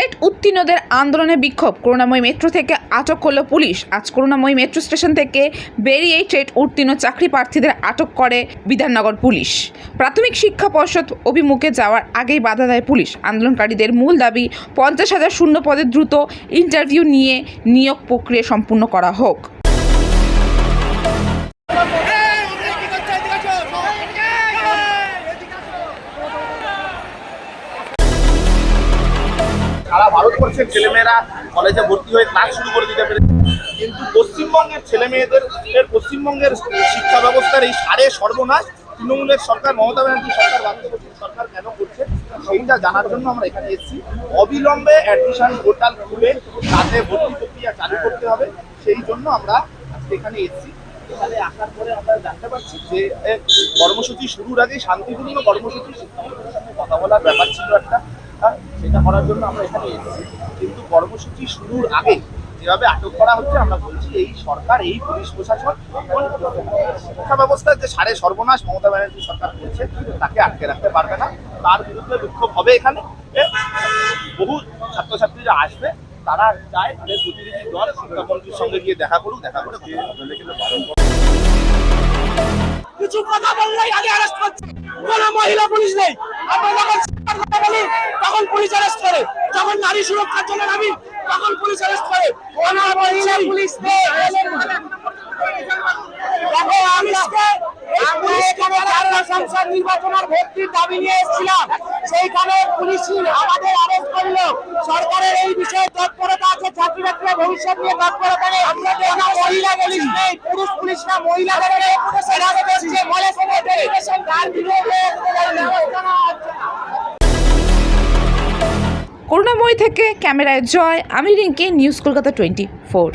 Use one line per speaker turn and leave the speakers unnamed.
Trade উত্তীর্ণদের আন্দোলনে বিক্ষোভ। করুণাময়ী metro থেকে আটক করল পুলিশ। আজ করুণাময়ী মেট্রো স্টেশন থেকে বেরিয়ে ট্রেড উত্তীর্ণ চাকরি প্রার্থীদের আটক করে বিধাননগর পুলিশ। প্রাথমিক শিক্ষা পর্ষদ অভিমুখে যাওয়ার আগেই বাধা দেয় পুলিশ। আন্দোলনকারীদের মূল দাবি, পঞ্চাশ হাজার শূন্য পদে দ্রুত ইন্টারভিউ নিয়ে নিয়োগ প্রক্রিয়া সম্পূর্ণ করা হোক।
সারা ভারতবর্ষের ছেলেমেয়েরা কলেজে ভর্তি হয়ে ক্লাস শুরু করে দিতে পেরেছে। কিন্তু পশ্চিমবঙ্গের ছেলেমেয়েদের পশ্চিমবঙ্গের শিক্ষা ব্যবস্থার এই সারে সর্বনাশ। তৃণমূলের সরকার, মমতা ব্যানার্জি সরকার বাংলাদেশের সরকার কেন করছে সেইটা জানার জন্য আমরা এখানে এসেছি। অবিলম্বে অ্যাডমিশন পোর্টাল খুলে তাতে ভর্তি প্রক্রিয়া চালু করতে হবে। সেই জন্য আমরা এখানে এসেছি। এখানে আমরা জানতে পারছি যে কর্মসূচি শুরুর আগে শান্তিপূর্ণ কর্মসূচি কথা বলার ব্যাপার ছিল একটা। সেটা করার জন্য আমরা এখানে এসেছি। কিন্তু কর্মসূচি শুরুর আগে যেভাবে আটক করা হচ্ছে, আমরা বলছি এই সরকার, এই পুলিশ প্রশাসন শিক্ষা ব্যবস্থার যে সারে সর্বনাশ মমতা ব্যানার্জি সরকার করছে, তাকে আটকে রাখতে পারবে না। তার বিরুদ্ধে বিক্ষোভ হবে এখানে। বহু ছাত্রছাত্রীরা আসবে। তারা চায় তাদের প্রতিনিধি দল শিক্ষামন্ত্রীর সঙ্গে গিয়ে দেখা করুক, দেখা করে।
কিছু কথা বললেই আগে অ্যারেস্ট করছে। কোন মহিলা পুলিশ নেই। আমরা পুলিশ অ্যারেস্ট করে। যখন নারী সুরক্ষার জন্য নামি তখন পুলিশ অ্যারেস্ট করে। পুলিশ নেই দেখো পুলিশকে এই পুলিশকে আমরা সংসদ নির্বাচনের ভর্তির দাবি নিয়ে এসেছিলাম সেইখানে পুলিশ আমাদের অ্যারেস্ট করল। সরকারের এই বিষয়ে তৎপরতা আছে বাকরির ভবিষ্যৎ নিয়ে তৎপরতা নেই। আমরা মহিলা পুলিশ নেই পুরুষ পুলিশ না করছে বলে কোনো
করুণাময়ী থেকে ক্যামেরায় জয় আমি Rinki news Kolkata twenty four.